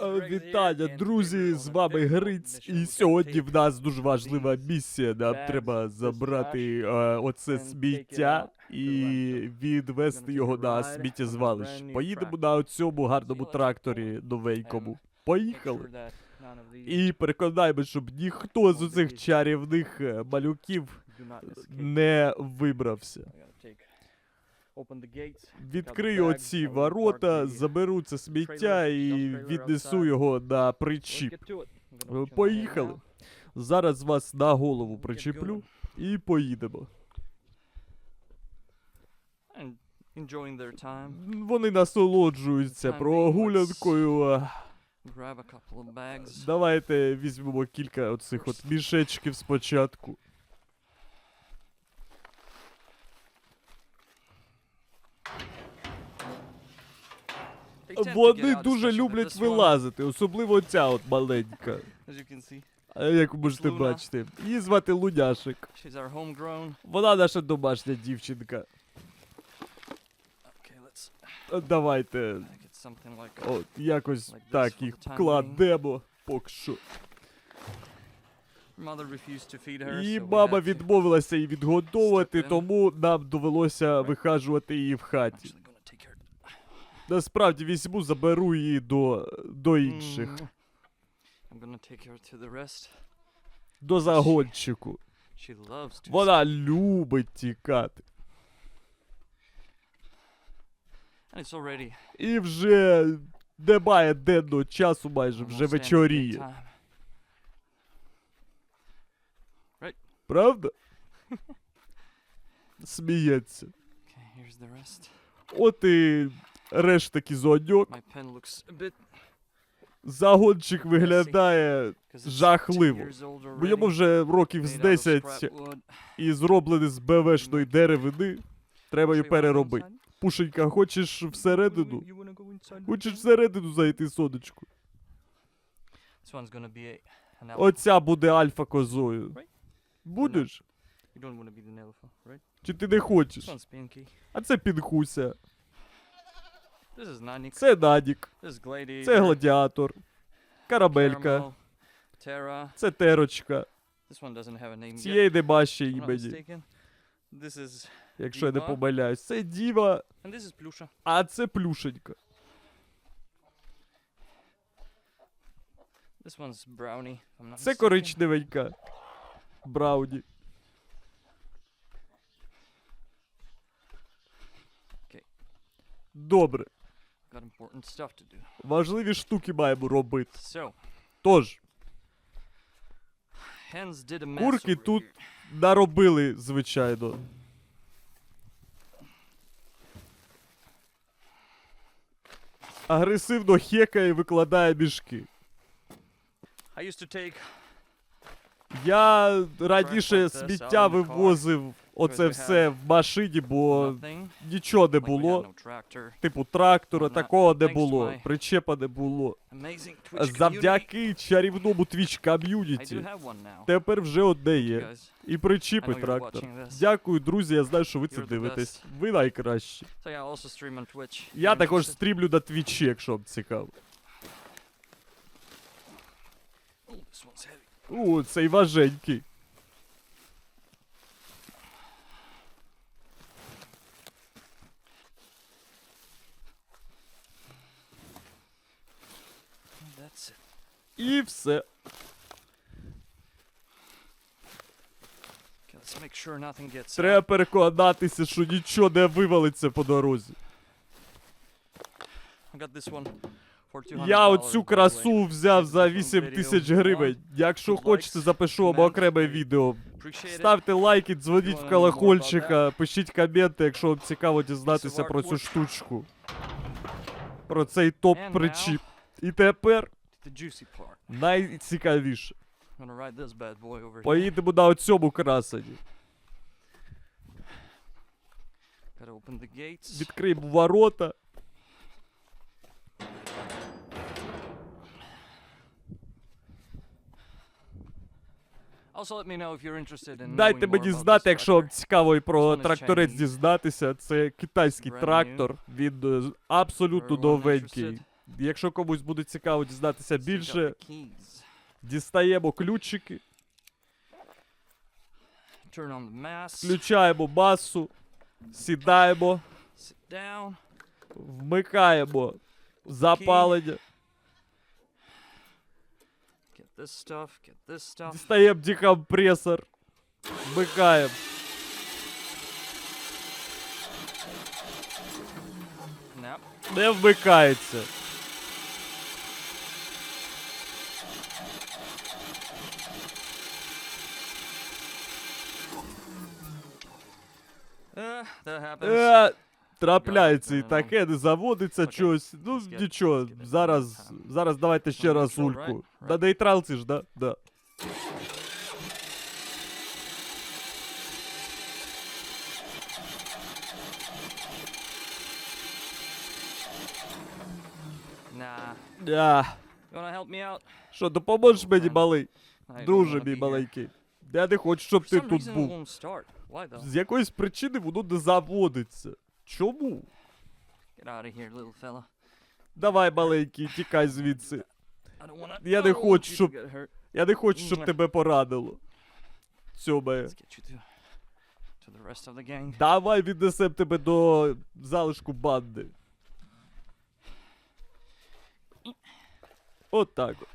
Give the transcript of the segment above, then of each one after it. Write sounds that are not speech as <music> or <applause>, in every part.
Е, Вітання, друзі! З вами Гриць. І сьогодні в нас дуже важлива місія. Нам треба забрати е, оце сміття і відвести його на сміттєзвалище. Поїдемо на цьому гарному тракторі новенькому. Поїхали. І переконаємо, щоб ніхто з цих чарівних е, малюків не вибрався. Відкрию оці ворота, заберу це сміття і віднесу його на причіп. Поїхали. Зараз вас на голову причеплю і поїдемо. Вони насолоджуються прогулянкою. Давайте візьмемо кілька оцих от мішечків спочатку. They tend to get Вони дуже люблять вилазити, особливо ця от маленька. Як ви можете бачити. Її звати Луняшик. Вона наша домашня дівчинка. Давайте от якось так їх кладемо. Поки що. So мама відмовилася її відгодовувати, тому нам довелося вихажувати її в хаті. actually gonna take her. Насправді візьму, заберу її до, до інших. I'm gonna take her to the rest. до загончику. She loves to. Вона любить тікати. And it's already І вже немає денного часу майже, вже almost вечоріє. daytime. Правда? <laughs> Сміється. Okay, here's the rest. От і a bit. Загончик виглядає 'cause it's 10 Жахливо. Бо йому вже років з made out of 10 і зроблений з БВшної деревини. Треба її переробити. Пушенька, хочеш всередину? Хочеш всередину зайти, alpha. Оця буде альфа козою. Будеш? Чи ти не хочеш? А це підхуся. This is Nanik. Це Надік. This is Gladiator. Це гладіатор. Terra. Це терочка. Цієї нема ще імені, mistaken. This is якщо я не помиляюсь. Це діва, а це плюшенька. Це коричневенька. Брауні. Добре. Got important stuff to do. Важливі штуки маємо робити. So, Тож, hens did a mess курки over тут here. наробили, звичайно. Агресивно хекає і викладає мішки. I used to take Я раніше сміття вивозив оце все в машині, бо нічого не було. Типу трактора, такого не було, причепа не було. Завдяки чарівному Twitch ком'юніті тепер вже одне є. І причіпи трактор. Дякую, друзі. Я знаю, що ви це дивитесь. Ви найкращі. Я також стрімлю на твічі, якщо вам цікаво. У, цей важенький. That's. І все. Треба переконатися, що нічого не вивалиться по дорозі. I got this one for $200, Я оцю красу взяв за 8 тисяч гривень. Якщо хочете, запишу вам окреме відео. Ставте лайки, дзвоніть в колокольчика, пишіть коменти, якщо вам цікаво дізнатися про цю штучку. Про цей топ причіп. І тепер. Найцікавіше. I'm gonna ride this bad boy over here. Поїдемо на оцьому красені. Gotta open the gates. Відкриємо ворота. Also, let me know if you're interested in Дайте мені знати, якщо вам цікаво і про тракторець дізнатися. Це китайський трактор. Він е, абсолютно новенький. Якщо комусь буде цікаво дізнатися більше, дістаємо ключики, включаємо масу, сідаємо, вмикаємо запалення, дістаємо декомпресор, вмикаємо. Не вмикається. Е, трапляється і таке, не заводиться Окей. щось. Ну Let's get- нічого, let's get it зараз, down. зараз давайте ще On раз neutral, ульку. right? На Right. нейтралці ж, да? Да. Nah. Я. You wanna help me out? Що, допоможеш мені, man. малий? I don't Друже wanna мій be here. маленький. Я не хочу, щоб For ти some тут reason it був. Why? З якоїсь причини воно не заводиться. Чому? Get out of here, little fella. Давай, маленький, тікай звідси. Я не хочу, щоб- Я не хочу, щоб тебе the gang. Давай віднесем тебе до залишку банди. От так. от.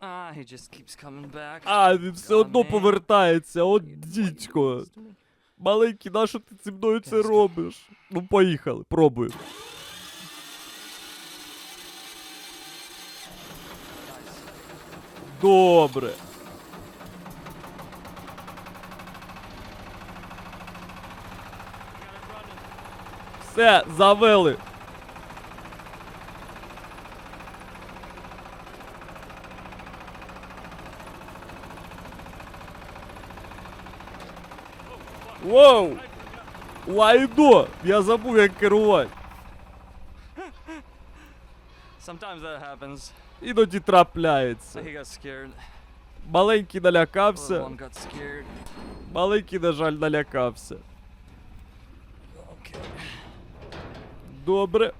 Ah, he just keeps coming back. А, він все одно повертається, от дідько. Маленький, нащо ти зі мною це робиш? Ну, поїхали, пробуємо. Добре. Все, завели. Воу! Лайно! Я забув, як керувати. Sometimes that happens. Іноді трапляється. He got scared. Маленький The налякався. little one got scared. Маленький, на жаль, налякався. Okay. Добре.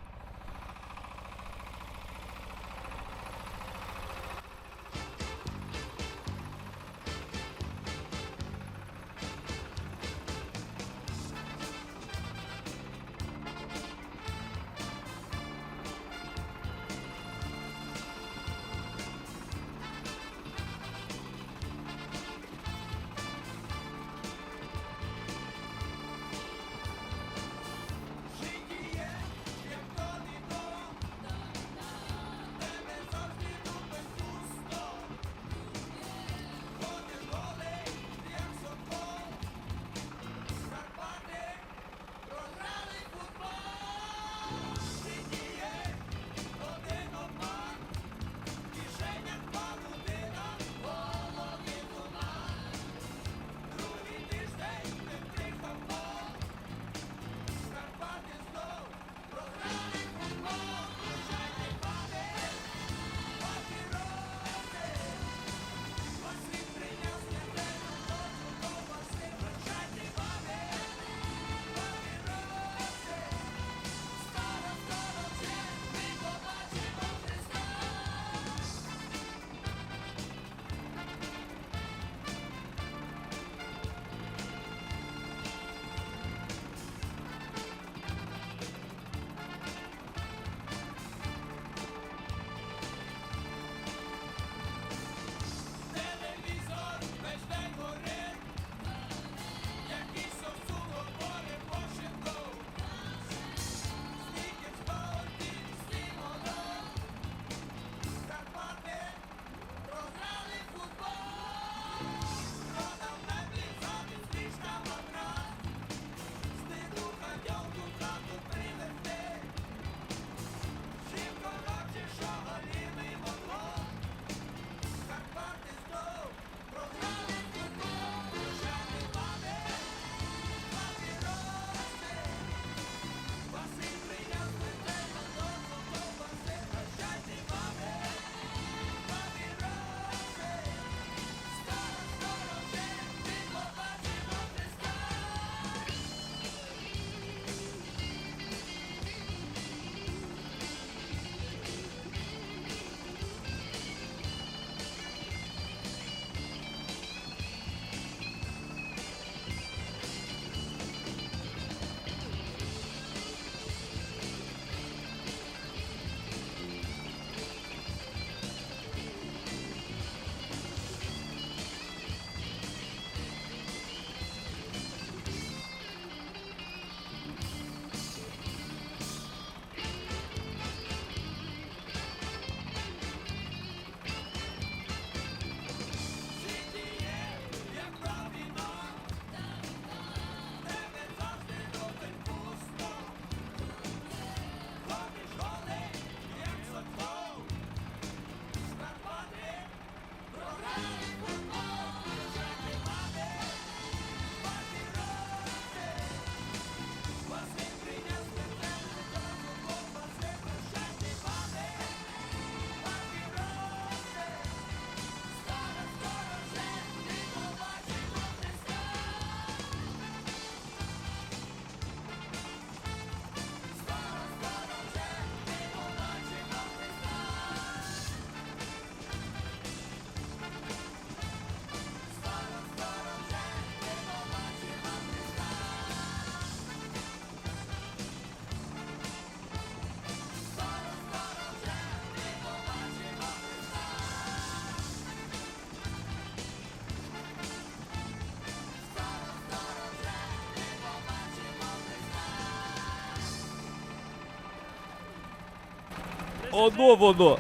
Оно воно.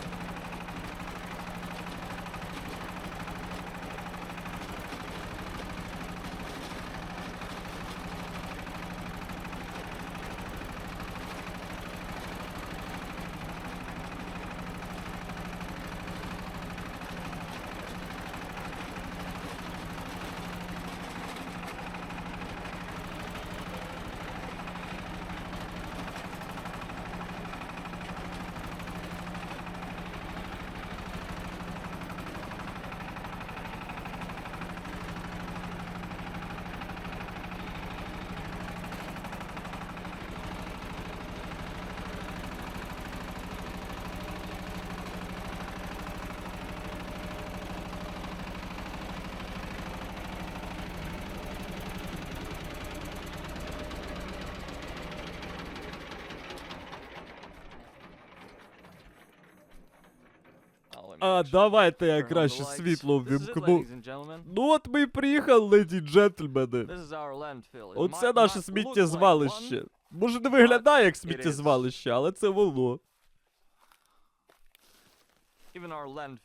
А давайте я краще світло ввімкну. Ну от ми і приїхали, леді й джентльмени. Оце наше сміттєзвалище. Може не виглядає як сміттєзвалище, але це воно.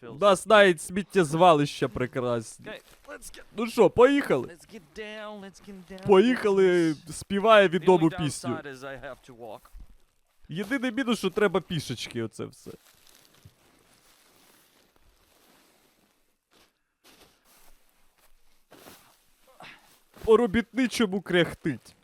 У нас навіть сміттєзвалища прекрасні. Ну що, поїхали? Поїхали, співає відому пісню. Єдиний мінус, що треба пішечки, оце все. По робітничому кряхтить.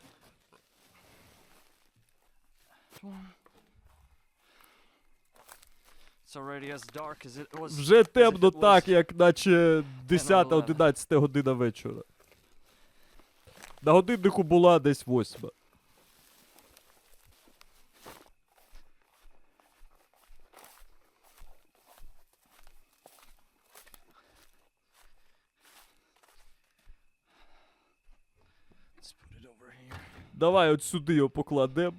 Вже темно так, як наче 10-11 година вечора. На годиннику була десь восьма. Давай от сюди його покладем.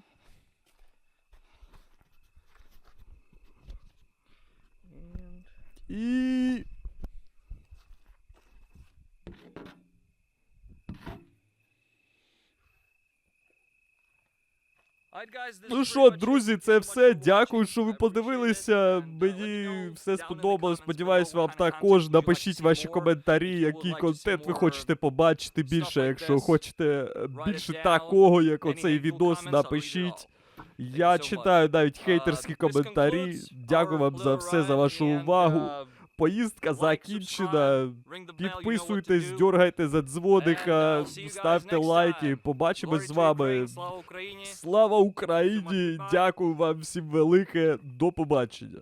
Ну що, друзі, це все. Дякую, що ви подивилися. Мені все сподобалось. Сподіваюсь, вам також. Напишіть ваші коментарі, який контент ви хочете побачити більше. Якщо хочете е, більше такого, як оцей відос, напишіть. Я читаю навіть хейтерські коментарі. Дякую вам за все, за вашу увагу. Поїздка закінчена. Підписуйтесь, дергайте за дзвоника, ставте лайки. Побачимось з вами. Слава Україні! Дякую вам всім велике. До побачення.